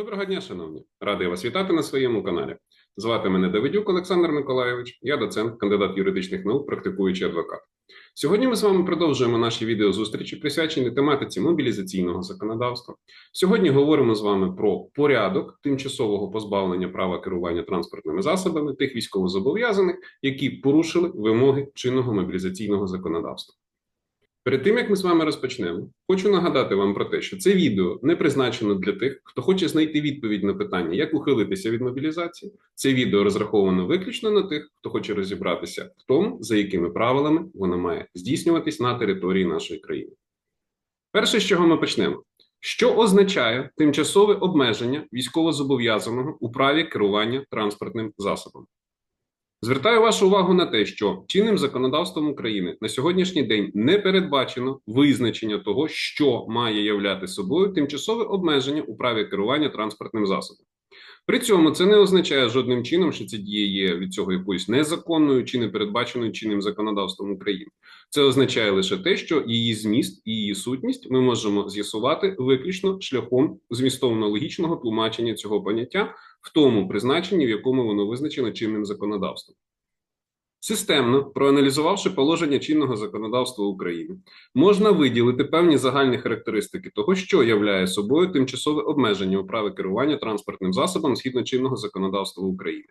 Доброго дня, шановні! Радий вас вітати на своєму каналі. Звати мене Давидюк Олександр Миколайович, я доцент, кандидат юридичних наук, практикуючий адвокат. Сьогодні ми з вами продовжуємо наші відеозустрічі, присвячені тематиці мобілізаційного законодавства. Сьогодні говоримо з вами про порядок тимчасового позбавлення права керування транспортними засобами тих військовозобов'язаних, які порушили вимоги чинного мобілізаційного законодавства. Перед тим як ми з вами розпочнемо, хочу нагадати вам про те, що це відео не призначено для тих, хто хоче знайти відповідь на питання, як ухилитися від мобілізації. Це відео розраховано виключно на тих, хто хоче розібратися в тому, за якими правилами вона має здійснюватись на території нашої країни. Перше, з чого ми почнемо. Що означає тимчасове обмеження військовозобов'язаного у праві керування транспортним засобом? Звертаю вашу увагу на те, що чинним законодавством України на сьогоднішній день не передбачено визначення того, що має являти собою тимчасове обмеження у праві керування транспортним засобом. При цьому це не означає жодним чином, що ці дії є від цього якоюсь незаконною чи не передбаченою чинним законодавством України. Це означає лише те, що її зміст і її сутність ми можемо з'ясувати виключно шляхом змістовно-логічного тлумачення цього поняття в тому призначенні, в якому воно визначено чинним законодавством. Системно проаналізувавши положення чинного законодавства України, можна виділити певні загальні характеристики того, що являє собою тимчасове обмеження у праві керування транспортним засобом згідно чинного законодавства України.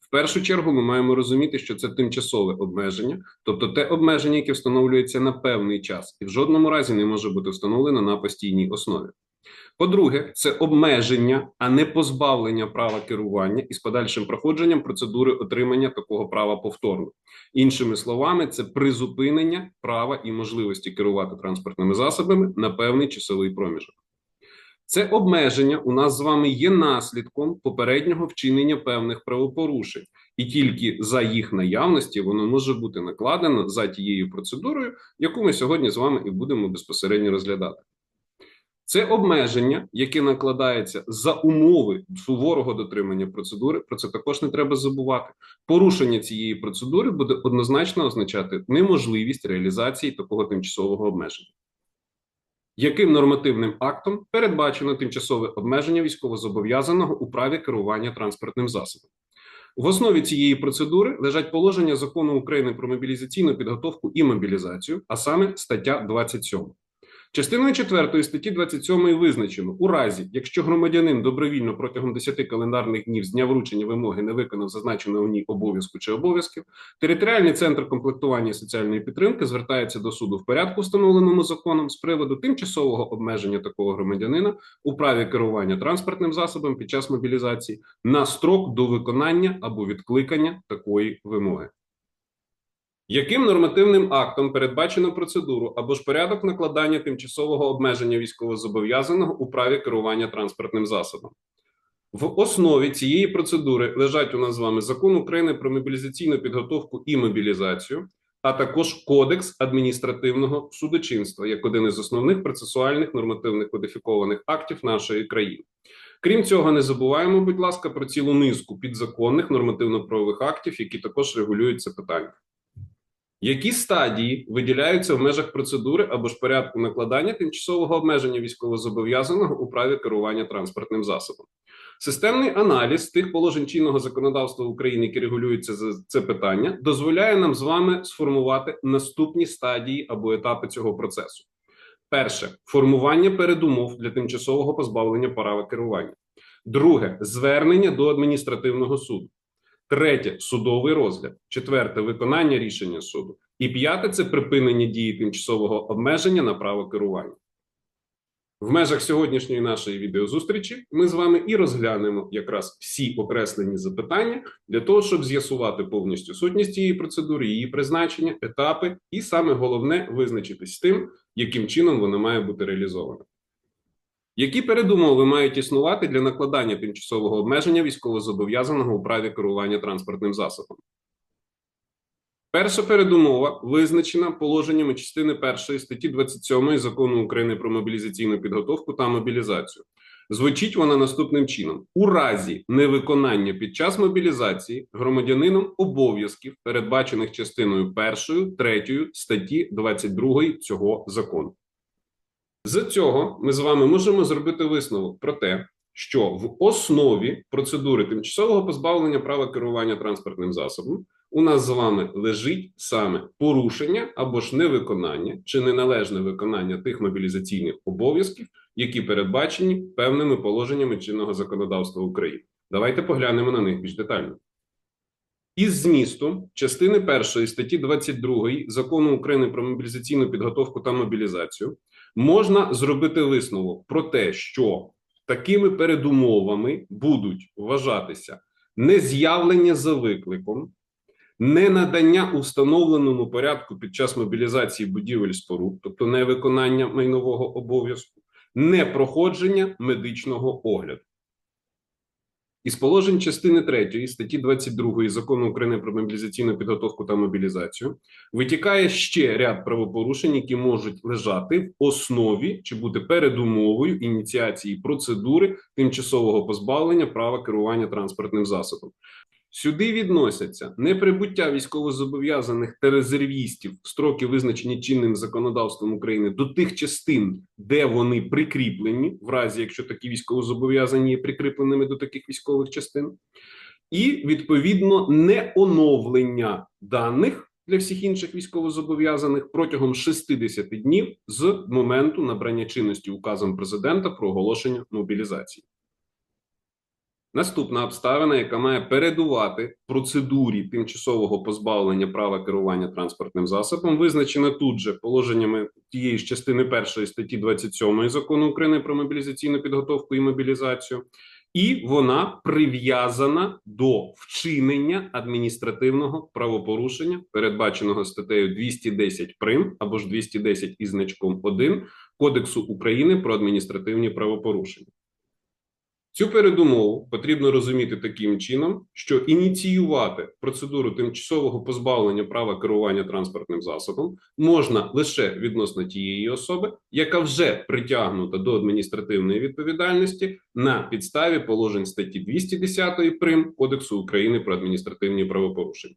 В першу чергу ми маємо розуміти, що це тимчасове обмеження, тобто те обмеження, яке встановлюється на певний час, і в жодному разі не може бути встановлено на постійній основі. По-друге, це обмеження, а не позбавлення права керування із подальшим проходженням процедури отримання такого права повторно. Іншими словами, це призупинення права і можливості керувати транспортними засобами на певний часовий проміжок. Це обмеження у нас з вами є наслідком попереднього вчинення певних правопорушень, і тільки за їх наявності воно може бути накладено за тією процедурою, яку ми сьогодні з вами і будемо безпосередньо розглядати. Це обмеження, яке накладається за умови суворого дотримання процедури. Про це також не треба забувати. Порушення цієї процедури буде однозначно означати неможливість реалізації такого тимчасового обмеження. Яким нормативним актом передбачено тимчасове обмеження військовозобов'язаного у праві керування транспортним засобом? В основі цієї процедури лежать положення закону України про мобілізаційну підготовку і мобілізацію, а саме стаття 27. Частиною 4 статті 27 визначено у разі, якщо громадянин добровільно протягом 10 календарних днів з дня вручення вимоги не виконав зазначеного в ній обов'язку чи обов'язків, територіальний центр комплектування соціальної підтримки звертається до суду в порядку, встановленому законом з приводу тимчасового обмеження такого громадянина у праві керування транспортним засобом під час мобілізації на строк до виконання або відкликання такої вимоги. Яким нормативним актом передбачено процедуру або ж порядок накладання тимчасового обмеження військовозобов'язаного у праві керування транспортним засобом? В основі цієї процедури лежать у нас з вами закон України про мобілізаційну підготовку і мобілізацію, а також Кодекс адміністративного судочинства як один із основних процесуальних нормативних кодифікованих актів нашої країни. Крім цього, не забуваємо, будь ласка, про цілу низку підзаконних нормативно-правових актів, які також регулюють це питання. Які стадії виділяються в межах процедури або ж порядку накладання тимчасового обмеження військовозобов'язаного у праві керування транспортним засобом? Системний аналіз тих положень чинного законодавства України, які регулюються за це питання, дозволяє нам з вами сформувати наступні стадії або етапи цього процесу. Перше формування передумов для тимчасового позбавлення права керування. Друге звернення до адміністративного суду. Третє судовий розгляд, четверте виконання рішення суду, і п'яте це припинення дії тимчасового обмеження на право керування. В межах сьогоднішньої нашої відеозустрічі ми з вами і розглянемо якраз всі окреслені запитання для того, щоб з'ясувати повністю сутність цієї процедури, її призначення, етапи, і саме головне визначитись з тим, яким чином вона має бути реалізована. Які передумови мають існувати для накладання тимчасового обмеження військовозобов'язаного у праві керування транспортним засобом? Перша передумова визначена положеннями частини 1 статті 27 закону України про мобілізаційну підготовку та мобілізацію. Звучить вона наступним чином: у разі невиконання під час мобілізації громадянином обов'язків, передбачених частиною 1, 3 статті 22 цього закону. З цього ми з вами можемо зробити висновок про те, що в основі процедури тимчасового позбавлення права керування транспортним засобом у нас з вами лежить саме порушення або ж невиконання чи неналежне виконання тих мобілізаційних обов'язків, які передбачені певними положеннями чинного законодавства України. Давайте поглянемо на них більш детально. Із змісту частини першої статті 22 закону України про мобілізаційну підготовку та мобілізацію можна зробити висновок про те, що такими передумовами будуть вважатися нез'явлення за викликом, не надання у встановленому порядку під час мобілізації будівель споруд, тобто невиконання майнового обов'язку, не проходження медичного огляду. Із положень частини 3 статті 22 закону України про мобілізаційну підготовку та мобілізацію витікає ще ряд правопорушень, які можуть лежати в основі чи бути передумовою ініціації процедури тимчасового позбавлення права керування транспортним засобом. Сюди відносяться неприбуття військовозобов'язаних та резервістів строки, визначені чинним законодавством України, до тих частин, де вони прикріплені, в разі якщо такі військовозобов'язані є прикріпленими до таких військових частин, і відповідно не оновлення даних для всіх інших військовозобов'язаних протягом 60 днів з моменту набрання чинності указом президента про оголошення мобілізації. Наступна обставина, яка має передувати процедурі тимчасового позбавлення права керування транспортним засобом, визначена тут же положеннями тієї ж частини першої статті 27 закону України про мобілізаційну підготовку і мобілізацію, і вона прив'язана до вчинення адміністративного правопорушення, передбаченого статтею 210 прим або ж 210 із значком 1 Кодексу України про адміністративні правопорушення. Цю передумову потрібно розуміти таким чином, що ініціювати процедуру тимчасового позбавлення права керування транспортним засобом можна лише відносно тієї особи, яка вже притягнута до адміністративної відповідальності на підставі положень статті 210 прим Кодексу України про адміністративні правопорушення.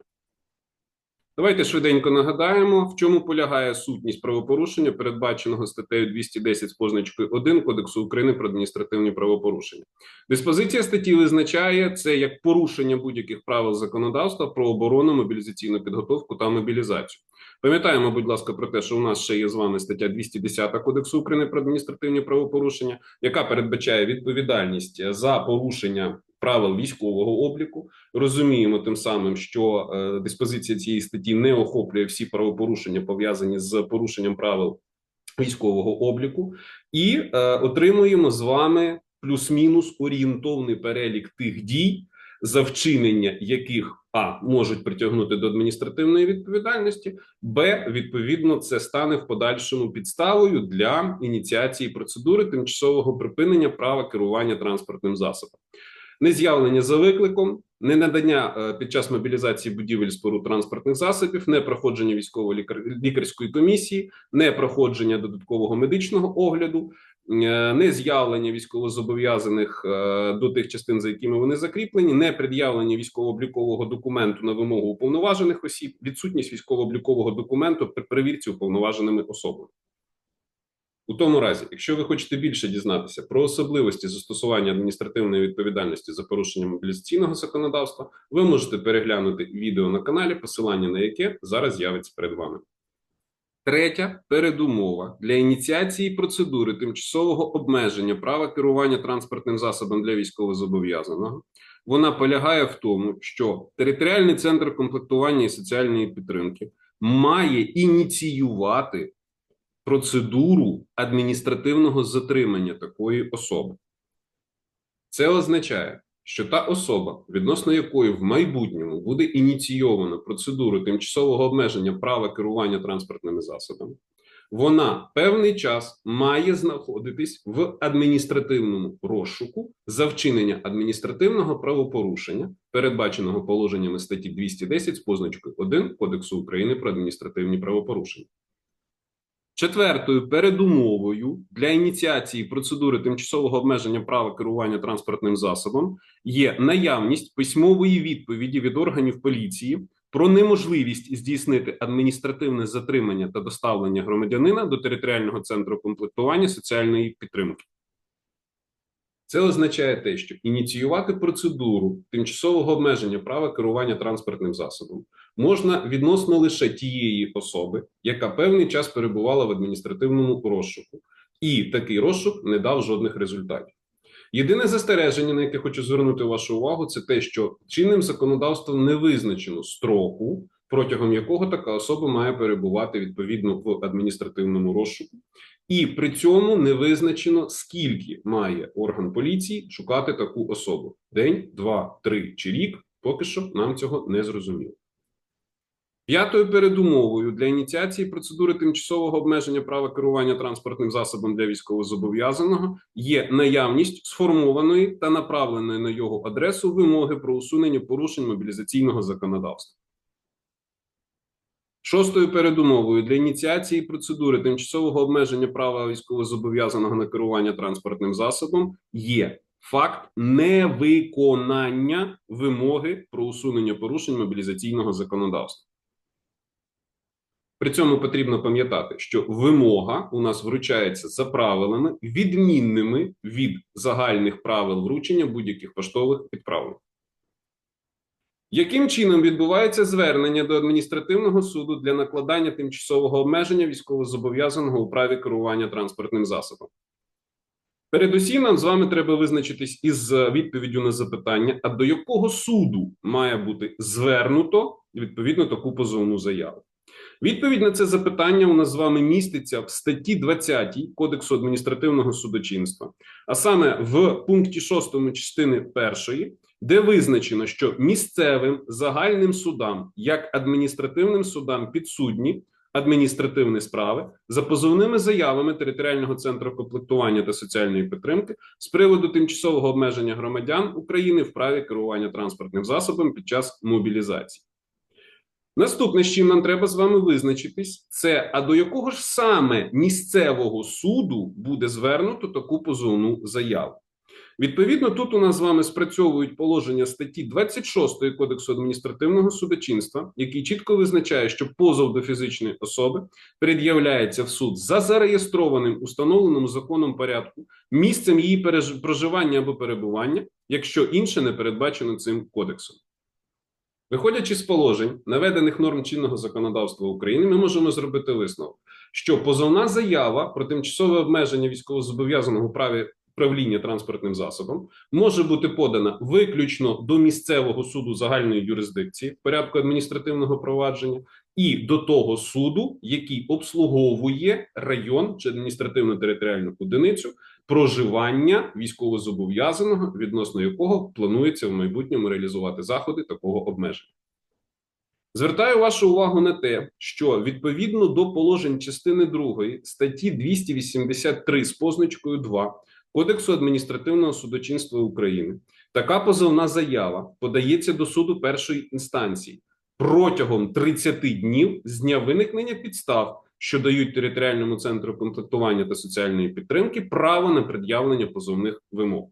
Давайте швиденько нагадаємо, в чому полягає сутність правопорушення, передбаченого статтею 210 з позначкою 1 Кодексу України про адміністративні правопорушення. Диспозиція статті визначає це як порушення будь-яких правил законодавства про оборону, мобілізаційну підготовку та мобілізацію. Пам'ятаємо, будь ласка, про те, що у нас ще є з вами стаття 210 Кодексу України про адміністративні правопорушення, яка передбачає відповідальність за порушення правил військового обліку. Розуміємо тим самим, що е, диспозиція цієї статті не охоплює всі правопорушення пов'язані з порушенням правил військового обліку, і е, отримуємо з вами плюс-мінус орієнтовний перелік тих дій, за вчинення яких а можуть притягнути до адміністративної відповідальності, б відповідно це стане в подальшому підставою для ініціації процедури тимчасового припинення права керування транспортним засобом нез'явлення за викликом, не надання е, під час мобілізації будівель споруд транспортних засобів, не проходження військово-лікарської комісії, не проходження додаткового медичного огляду, е, не з'явлення військовозобов'язаних е, до тих частин, за якими вони закріплені, не пред'явлення військово-облікового документу на вимогу уповноважених осіб, відсутність військово-облікового документу при перевірці уповноваженими особами. У тому разі, якщо ви хочете більше дізнатися про особливості застосування адміністративної відповідальності за порушення мобілізаційного законодавства, ви можете переглянути відео на каналі, посилання на яке зараз з'явиться перед вами. Третя передумова для ініціації процедури тимчасового обмеження права керування транспортним засобом для військовозобов'язаного. Вона полягає в тому, що територіальний центр комплектування і соціальної підтримки має ініціювати процедуру адміністративного затримання такої особи. Це означає, що та особа, відносно якої в майбутньому буде ініційовано процедуру тимчасового обмеження права керування транспортними засобами, вона певний час має знаходитись в адміністративному розшуку за вчинення адміністративного правопорушення, передбаченого положеннями статті 210 з позначкою 1 Кодексу України про адміністративні правопорушення. Четвертою передумовою для ініціації процедури тимчасового обмеження права керування транспортним засобом є наявність письмової відповіді від органів поліції про неможливість здійснити адміністративне затримання та доставлення громадянина до територіального центру комплектування соціальної підтримки. Це означає те, що ініціювати процедуру тимчасового обмеження права керування транспортним засобом можна відносно лише тієї особи, яка певний час перебувала в адміністративному розшуку, і такий розшук не дав жодних результатів. Єдине застереження, на яке хочу звернути вашу увагу, це те, що чинним законодавством не визначено строку, протягом якого така особа має перебувати відповідно в адміністративному розшуку, і при цьому не визначено, скільки має орган поліції шукати таку особу: день, два, три чи рік. Поки що нам цього не зрозуміло. П'ятою передумовою для ініціації процедури тимчасового обмеження права керування транспортним засобом для військовозобов'язаного є наявність сформованої та направленої на його адресу вимоги про усунення порушень мобілізаційного законодавства. Шостою передумовою для ініціації процедури тимчасового обмеження права військовозобов'язаного на керування транспортним засобом є факт невиконання вимоги про усунення порушень мобілізаційного законодавства. При цьому потрібно пам'ятати, що вимога у нас вручається за правилами, відмінними від загальних правил вручення будь-яких поштових відправлень. Яким чином відбувається звернення до адміністративного суду для накладання тимчасового обмеження військовозобов'язаного у праві керування транспортним засобом? Передусім, нам з вами треба визначитись із відповіддю на запитання, а до якого суду має бути звернуто відповідно таку позовну заяву. Відповідь на це запитання у нас з вами міститься в статті 20 Кодексу адміністративного судочинства, а саме в пункті 6 частини 1, де визначено, що місцевим загальним судам, як адміністративним судам підсудні адміністративні справи за позовними заявами територіального центру комплектування та соціальної підтримки з приводу тимчасового обмеження громадян України в праві керування транспортним засобом під час мобілізації. Наступне, з чим нам треба з вами визначитись, це а до якого ж саме місцевого суду буде звернуто таку позовну заяву. Відповідно, тут у нас з вами спрацьовують положення статті 26 Кодексу адміністративного судочинства, який чітко визначає, що позов до фізичної особи пред'являється в суд за зареєстрованим установленим законом порядку, місцем її проживання або перебування, якщо інше не передбачено цим кодексом. Виходячи з положень, наведених норм чинного законодавства України, ми можемо зробити висновок, що позовна заява про тимчасове обмеження військовозобов'язаного праві правління транспортним засобом може бути подана виключно до місцевого суду загальної юрисдикції порядку адміністративного провадження і до того суду, який обслуговує район чи адміністративно-територіальну одиницю проживання військовозобов'язаного, відносно якого планується в майбутньому реалізувати заходи такого обмеження. Звертаю вашу увагу на те, що відповідно до положень частини 2 статті 283 з позначкою 2 Кодексу адміністративного судочинства України така позовна заява подається до суду першої інстанції протягом 30 днів з дня виникнення підстав, що дають територіальному центру комплектування та соціальної підтримки право на пред'явлення позовних вимог.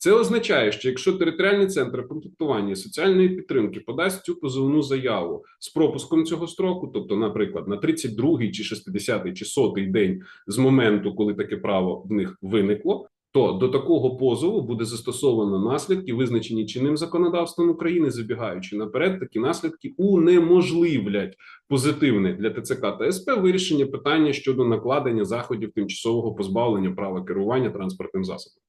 Це означає, що якщо територіальний центр комплектування соціальної підтримки подасть цю позовну заяву з пропуском цього строку, тобто, наприклад, на 32-й чи 60-й чи 100-й день з моменту, коли таке право в них виникло, то до такого позову буде застосовано наслідки, визначені чинним законодавством України, забігаючи наперед, такі наслідки унеможливлять позитивне для ТЦК та СП вирішення питання щодо накладення заходів тимчасового позбавлення права керування транспортним засобом.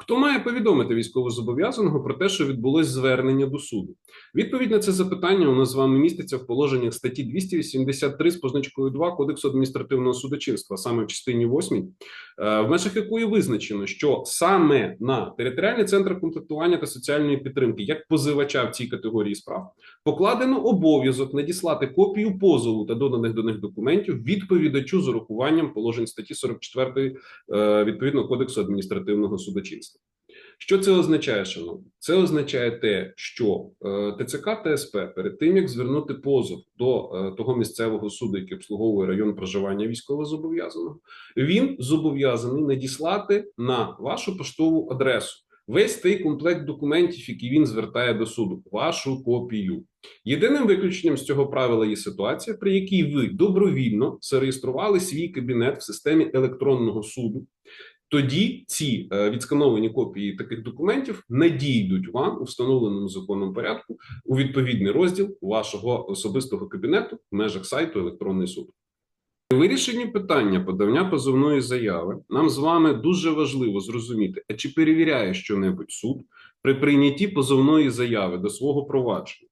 Хто має повідомити військовозобов'язаного про те, що відбулось звернення до суду? Відповідь на це запитання у нас з вами міститься в положеннях статті 283 з позначкою 2 Кодексу адміністративного судочинства, саме в частині 8, е, в межах якої визначено, що саме на територіальний центр контактування та соціальної підтримки, як позивача в цій категорії справ, покладено обов'язок надіслати копію позову та доданих до них документів відповідачу з урахуванням положень статті 44 е, відповідно Кодексу адміністративного судочинства. Що це означає, шановні? Це означає те, що е, ТЦК та СП перед тим як звернути позов до е, того місцевого суду, який обслуговує район проживання військовозобов'язаного, він зобов'язаний надіслати на вашу поштову адресу весь той комплект документів, які він звертає до суду, вашу копію. Єдиним виключенням з цього правила є ситуація, при якій ви добровільно зареєстрували свій кабінет в системі електронного суду тоді ці е, відскановані копії таких документів надійдуть вам у встановленому законом порядку у відповідний розділ вашого особистого кабінету в межах сайту електронний суд. При вирішенні питання подання позовної заяви нам з вами дуже важливо зрозуміти, а чи перевіряє щонебудь суд при прийнятті позовної заяви до свого провадження.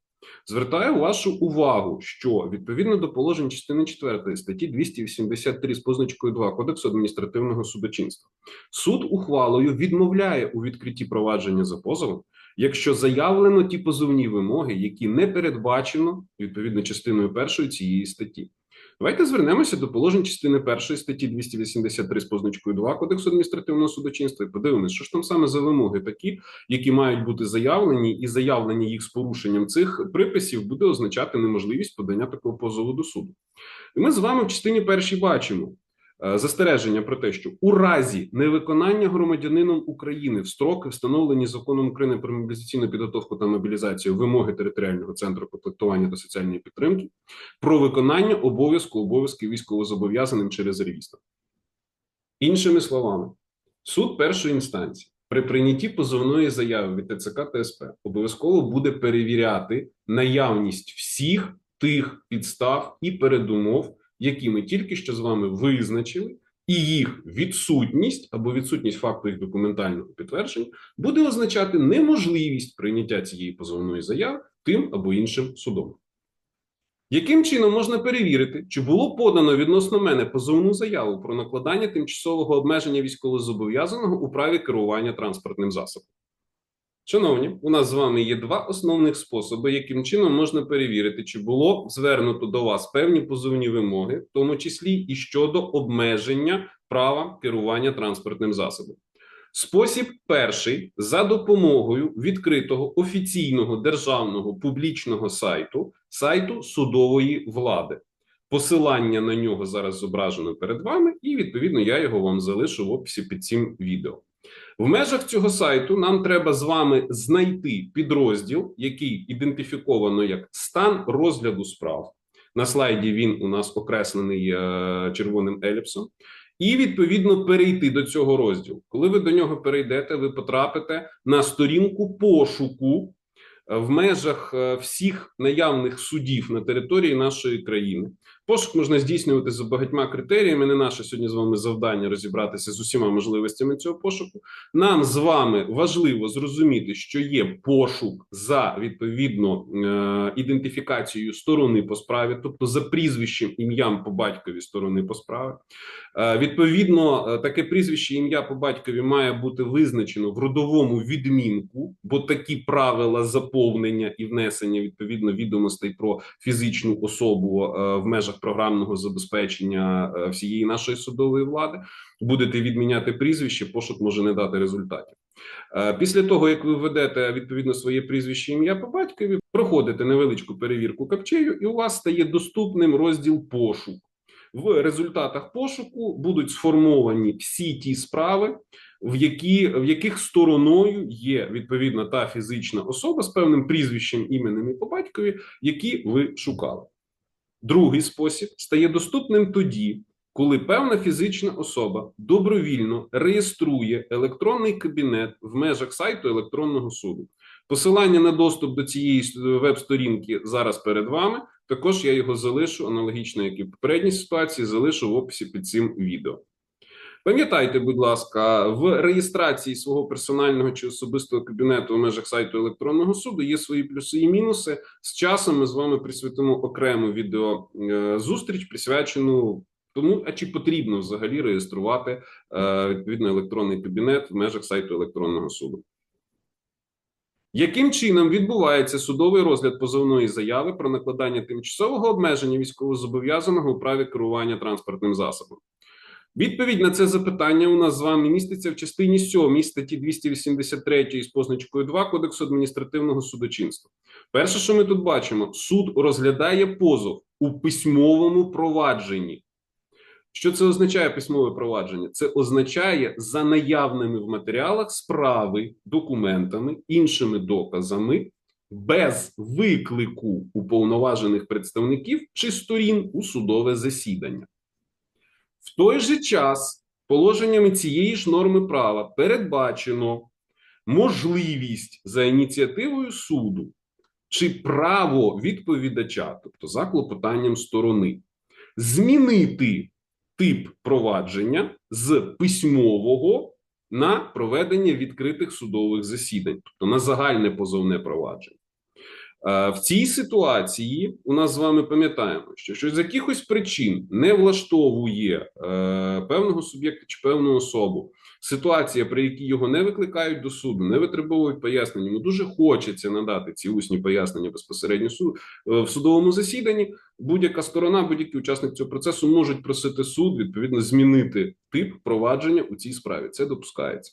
Звертаю вашу увагу, що відповідно до положень частини 4 статті 283 з позначкою 2 Кодексу адміністративного судочинства, суд ухвалою відмовляє у відкритті провадження за позовом, якщо заявлено ті позовні вимоги, які не передбачено відповідно частиною першої цієї статті. Давайте звернемося до положень частини першої статті 283 з позначкою 2 Кодексу адміністративного судочинства і подивимось, що ж там саме за вимоги такі, які мають бути заявлені, і заявлення їх з порушенням цих приписів буде означати неможливість подання такого позову до суду. І ми з вами в частині першій бачимо. Е, Застереження про те, що у разі невиконання громадянином України в строки, встановлені законом України про мобілізаційну підготовку та мобілізацію вимоги територіального центру комплектування та соціальної підтримки, про виконання обов'язку обов'язків військовозобов'язаним чи резервістам. Іншими словами, суд першої інстанції при прийнятті позовної заяви від ТЦК та СП обов'язково буде перевіряти наявність всіх тих підстав і передумов, які ми тільки що з вами визначили, і їх відсутність або відсутність факту їх документального підтвердження буде означати неможливість прийняття цієї позовної заяви тим або іншим судом. Яким чином можна перевірити, чи було подано відносно мене позовну заяву про накладання тимчасового обмеження військовозобов'язаного у праві керування транспортним засобом? Шановні, у нас з вами є два основних способи, яким чином можна перевірити, чи було звернуто до вас певні позовні вимоги, в тому числі і щодо обмеження права керування транспортним засобом. Спосіб перший за допомогою відкритого офіційного державного публічного сайту, сайту судової влади. Посилання на нього зараз зображено перед вами, і відповідно я його вам залишу в описі під цим відео. В межах цього сайту нам треба з вами знайти підрозділ, який ідентифіковано як стан розгляду справ. На слайді він у нас окреслений е, червоним еліпсом. І відповідно перейти до цього розділу. Коли ви до нього перейдете, ви потрапите на сторінку пошуку е, в межах е, всіх наявних судів на території нашої країни. Пошук можна здійснювати за багатьма критеріями. Не наше сьогодні з вами завдання розібратися з усіма можливостями цього пошуку. Нам з вами важливо зрозуміти, що є пошук за відповідно е, ідентифікацією сторони по справі, тобто за прізвищем, ім'ям по батькові сторони по справі. Е, Відповідно, е, таке прізвище ім'я по батькові має бути визначено в родовому відмінку, бо такі правила заповнення і внесення відповідно відомостей про фізичну особу в межах програмного забезпечення е, всієї нашої судової влади. Будете відміняти прізвище, пошук може не дати результатів. Е, Після того, як ви введете відповідно своє прізвище ім'я по батькові, проходите невеличку перевірку капчею, і у вас стає доступним розділ пошук. В результатах пошуку будуть сформовані всі ті справи, в які в яких стороною є відповідно та фізична особа з певним прізвищем, іменем і по батькові, які ви шукали. Другий спосіб стає доступним тоді, коли певна фізична особа добровільно реєструє електронний кабінет в межах сайту електронного суду. Посилання на доступ до цієї веб-сторінки зараз перед вами. Також я його залишу аналогічно, як і в попередній ситуації, залишу в описі під цим відео. Пам'ятайте, будь ласка, в реєстрації свого персонального чи особистого кабінету в межах сайту електронного суду є свої плюси і мінуси. З часом ми з вами присвятимо окрему відео е, зустріч, присвячену тому, а чи потрібно взагалі реєструвати е, відповідно електронний кабінет в межах сайту електронного суду. Яким чином відбувається судовий розгляд позовної заяви про накладання тимчасового обмеження військовозобов'язаного у праві керування транспортним засобом? Відповідь на це запитання у нас з вами міститься в частині 7 статті 283 з позначкою 2 Кодексу адміністративного судочинства. Перше, що ми тут бачимо, суд розглядає позов у письмовому провадженні. Що це означає письмове провадження? Це означає за наявними в матеріалах справи, документами, іншими доказами, без виклику уповноважених представників чи сторін у судове засідання. В той же час положеннями цієї ж норми права передбачено можливість за ініціативою суду чи право відповідача, тобто за клопотанням сторони, змінити тип провадження з письмового на проведення відкритих судових засідань, тобто на загальне позовне провадження. Е, В цій ситуації у нас з вами пам'ятаємо, що щось з якихось причин не влаштовує е, певного суб'єкта чи певну особу. Ситуація, при якій його не викликають до суду, не витребовують пояснення. Йому дуже хочеться надати ці усні пояснення безпосередньо суд е, в судовому засіданні. Будь-яка сторона, будь-який учасник цього процесу можуть просити суд відповідно змінити тип провадження у цій справі. Це допускається.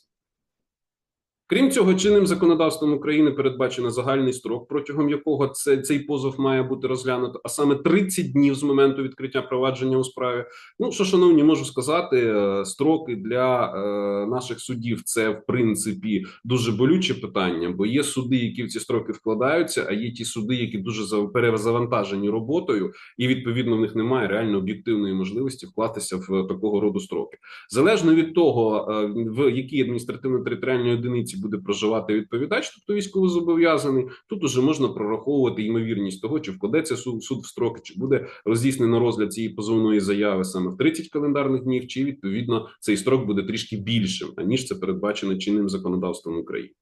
Крім цього, чинним законодавством України передбачено загальний строк, протягом якого це, цей позов має бути розглянуто, а саме 30 днів з моменту відкриття провадження у справі. Ну що, шановні, можу сказати, е, строки для е, наших судів це в принципі дуже болюче питання, бо є суди, які в ці строки вкладаються, а є ті суди, які дуже за- перезавантажені роботою, і відповідно в них немає реально об'єктивної можливості вкластися в такого роду строки. Залежно від того, е, в якій адміністративно-територіальній одиниці буде проживати відповідач, тобто військовозобов'язаний, тут уже можна прораховувати ймовірність того, чи вкладеться суд, суд в строки, чи буде роздійснено розгляд цієї позовної заяви саме в 30 календарних днів, чи відповідно цей строк буде трішки більшим, аніж це передбачено чинним законодавством України.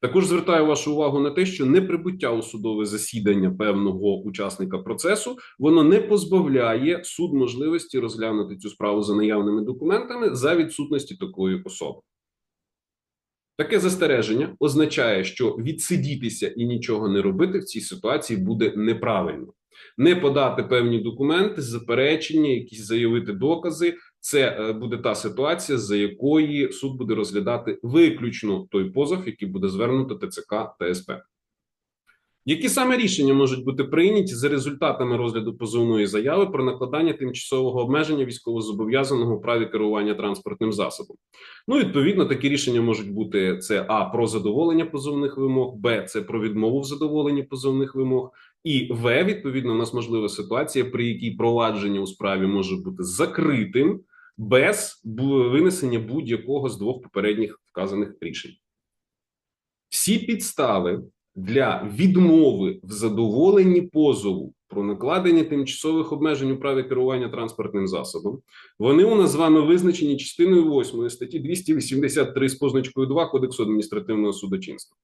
Також звертаю вашу увагу на те, що неприбуття у судове засідання певного учасника процесу воно не позбавляє суд можливості розглянути цю справу за наявними документами за відсутності такої особи. Таке застереження означає, що відсидітися і нічого не робити в цій ситуації буде неправильно. Не подати певні документи, заперечення, якісь заявити докази. Це е, буде та ситуація, за якої суд буде розглядати виключно той позов, який буде звернуто ТЦК та СП. Які саме рішення можуть бути прийняті за результатами розгляду позовної заяви про накладання тимчасового обмеження військовозобов'язаного у праві керування транспортним засобом? Ну, відповідно, такі рішення можуть бути: це а про задоволення позовних вимог, б це про відмову в задоволенні позовних вимог, і в відповідно у нас можлива ситуація, при якій провадження у справі може бути закритим без винесення будь-якого з двох попередніх вказаних рішень. Всі підстави для відмови в задоволенні позову про накладення тимчасових обмежень у праві керування транспортним засобом. Вони у нас з вами визначені частиною 8 статті 283 з позначкою 2 Кодексу адміністративного судочинства.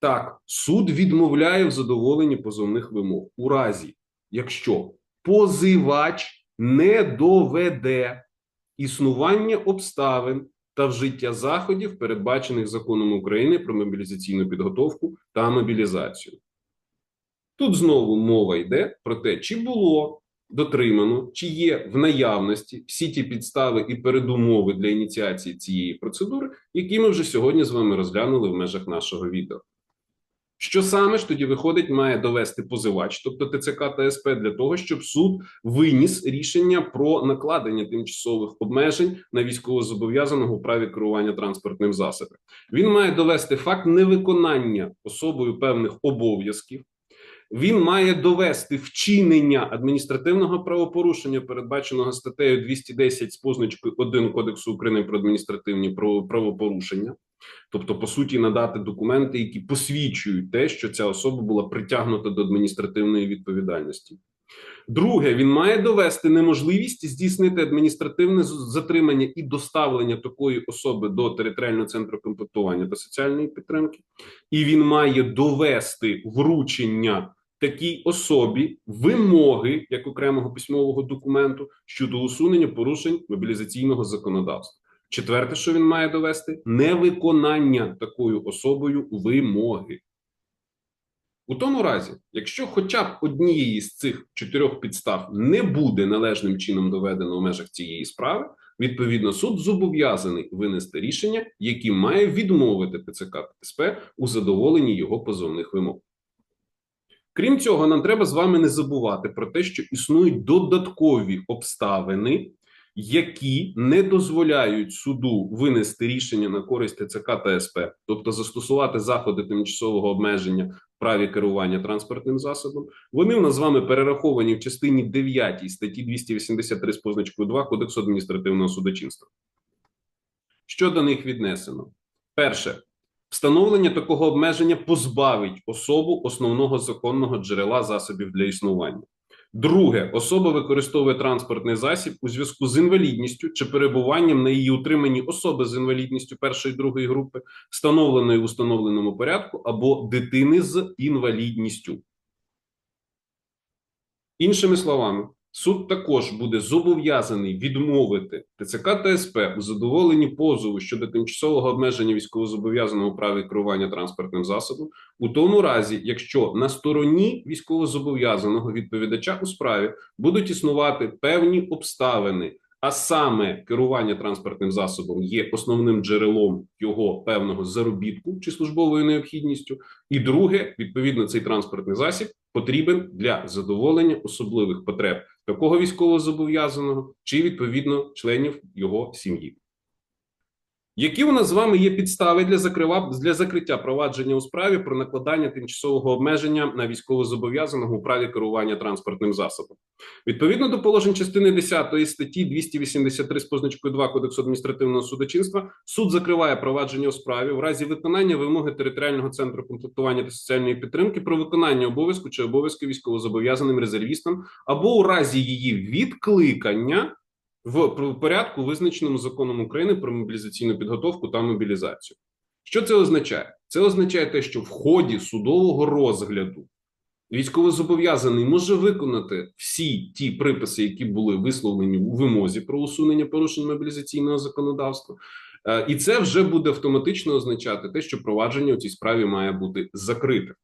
Так, суд відмовляє в задоволенні позовних вимог у разі, якщо позивач не доведе існування обставин та вжиття заходів, передбачених законом України про мобілізаційну підготовку та мобілізацію. Тут знову мова йде про те, чи було дотримано, чи є в наявності всі ті підстави і передумови для ініціації цієї процедури, які ми вже сьогодні з вами розглянули в межах нашого відео. Що саме ж тоді виходить, має довести позивач, тобто ТЦК та СП, для того, щоб суд виніс рішення про накладення тимчасових обмежень на військовозобов'язаного у праві керування транспортним засобом. Він має довести факт невиконання особою певних обов'язків. Він має довести вчинення адміністративного правопорушення, передбаченого статтею 210 з позначкою 1 Кодексу України про адміністративні право- правопорушення. Тобто, по суті, надати документи, які посвідчують те, що ця особа була притягнута до адміністративної відповідальності. Друге, він має довести неможливість здійснити адміністративне затримання і доставлення такої особи до територіального центру комплектування та соціальної підтримки, і він має довести вручення такій особі вимоги як окремого письмового документу щодо усунення порушень мобілізаційного законодавства. Четверте, що він має довести, невиконання такою особою вимоги. У тому разі, якщо хоча б однієї з цих чотирьох підстав не буде належним чином доведено в межах цієї справи, відповідно суд зобов'язаний винести рішення, яким має відмовити ТЦК та СП у задоволенні його позовних вимог. Крім цього, нам треба з вами не забувати про те, що існують додаткові обставини, які не дозволяють суду винести рішення на користь ТЦК та СП, тобто застосувати заходи тимчасового обмеження в праві керування транспортним засобом. Вони у нас з вами перераховані в частині 9 статті 283 з позначкою 2 Кодексу адміністративного судочинства. Що до них віднесено? Перше, встановлення такого обмеження позбавить особу основного законного джерела засобів для існування. Друге, особа використовує транспортний засіб у зв'язку з інвалідністю чи перебуванням на її утриманні особи з інвалідністю першої другої групи, встановленої в установленому порядку, або дитини з інвалідністю. Іншими словами, суд також буде зобов'язаний відмовити ТЦК та СП у задоволенні позову щодо тимчасового обмеження військовозобов'язаного права керування транспортним засобом у тому разі, якщо на стороні військовозобов'язаного відповідача у справі будуть існувати певні обставини, а саме керування транспортним засобом є основним джерелом його певного заробітку чи службовою необхідністю, і друге, відповідно, цей транспортний засіб потрібен для задоволення особливих потреб такого військовозобов'язаного чи відповідно членів його сім'ї. Які у нас з вами є підстави для закрива... для закриття провадження у справі про накладання тимчасового обмеження на військовозобов'язаного у праві керування транспортним засобом? Відповідно до положень частини 10 статті 283 з позначкою 2 Кодексу адміністративного судочинства, суд закриває провадження у справі в разі виконання вимоги територіального центру комплектування та соціальної підтримки про виконання обов'язку чи обов'язки військовозобов'язаним резервістам або у разі її відкликання в порядку, визначеному законом України про мобілізаційну підготовку та мобілізацію. Що це означає? Це означає те, що в ході судового розгляду військовозобов'язаний може виконати всі ті приписи, які були висловлені у вимозі про усунення порушень мобілізаційного законодавства, Е, і це вже буде автоматично означати те, що провадження у цій справі має бути закрите.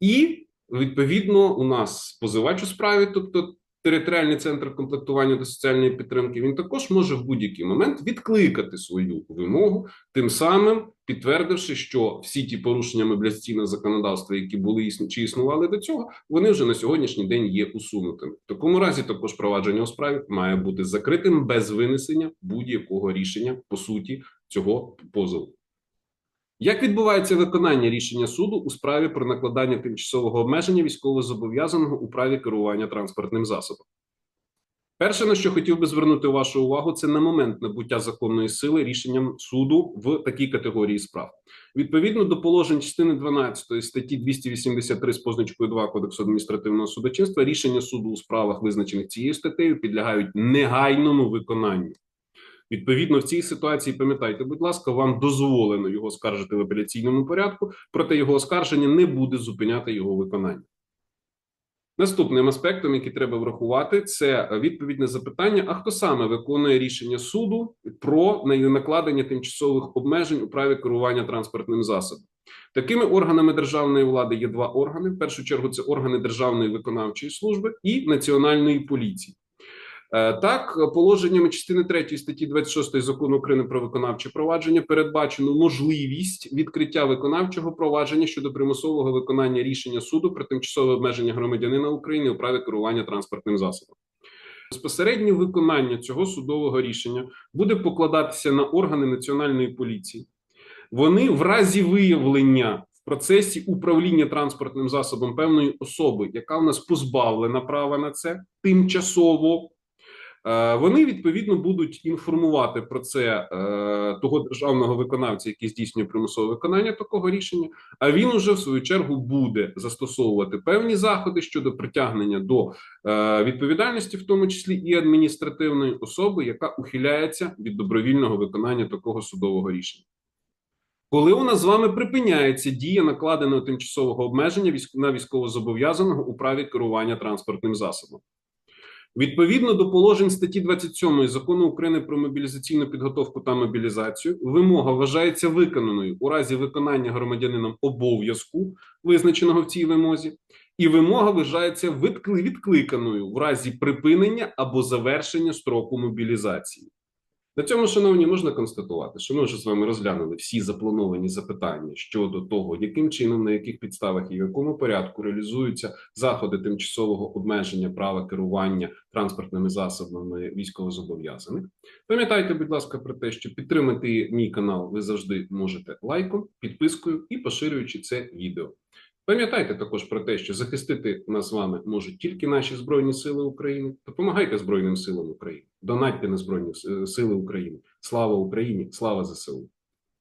І відповідно у нас позивач у справі, тобто територіальний центр комплектування та соціальної підтримки, він також може в будь-який момент відкликати свою вимогу, тим самим підтвердивши, що всі ті порушення мобілізаційного законодавства, які були чи існували до цього, вони вже на сьогоднішній день є усунутими. В такому разі також провадження у справі має бути закритим без винесення будь-якого рішення по суті цього позову. Як відбувається виконання рішення суду у справі про накладання тимчасового обмеження військовозобов'язаного у праві керування транспортним засобом? Перше, на що хотів би звернути вашу увагу, це на момент набуття законної сили рішенням суду в такій категорії справ. Відповідно до положень частини 12 статті 283 з позначкою 2 Кодексу адміністративного судочинства, рішення суду у справах, визначених цією статтею, підлягають негайному виконанню. Відповідно, в цій ситуації пам'ятайте, будь ласка, вам дозволено його скаржити в апеляційному порядку, проте його оскарження не буде зупиняти його виконання. Наступним аспектом, який треба врахувати, це відповідь на запитання: а хто саме виконує рішення суду про накладення тимчасових обмежень у праві керування транспортним засобом? Такими органами державної влади є два органи: в першу чергу це органи Державної виконавчої служби і національної поліції. Е, так, положеннями частини 3 статті 26 закону України про виконавче провадження передбачено можливість відкриття виконавчого провадження щодо примусового виконання рішення суду про тимчасове обмеження громадянина України у праві керування транспортним засобом. Безпосереднє виконання цього судового рішення буде покладатися на органи національної поліції. Вони в разі виявлення в процесі управління транспортним засобом певної особи, яка в нас позбавлена права на це тимчасово. Е, вони відповідно будуть інформувати про це е, того державного виконавця, який здійснює примусове виконання такого рішення. А він уже в свою чергу буде застосовувати певні заходи щодо притягнення до е, відповідальності, в тому числі і адміністративної особи, яка ухиляється від добровільного виконання такого судового рішення. Коли у нас з вами припиняється дія накладеного тимчасового обмеження на військовозобов'язаного у праві керування транспортним засобом. Відповідно до положень статті 27 закону України про мобілізаційну підготовку та мобілізацію, вимога вважається виконаною у разі виконання громадянином обов'язку, визначеного в цій вимозі, і вимога вважається відкликаною в разі припинення або завершення строку мобілізації. На цьому, шановні, можна констатувати, що ми вже з вами розглянули всі заплановані запитання щодо того, яким чином, на яких підставах і в якому порядку реалізуються заходи тимчасового обмеження права керування транспортними засобами військовозобов'язаних. Пам'ятайте, будь ласка, про те, що підтримати мій канал ви завжди можете лайком, підпискою і поширюючи це відео. Пам'ятайте також про те, що захистити нас з вами можуть тільки наші Збройні Сили України. Допомагайте Збройним силам України, донатьте на Збройні Сили України. Слава Україні! Слава ЗСУ!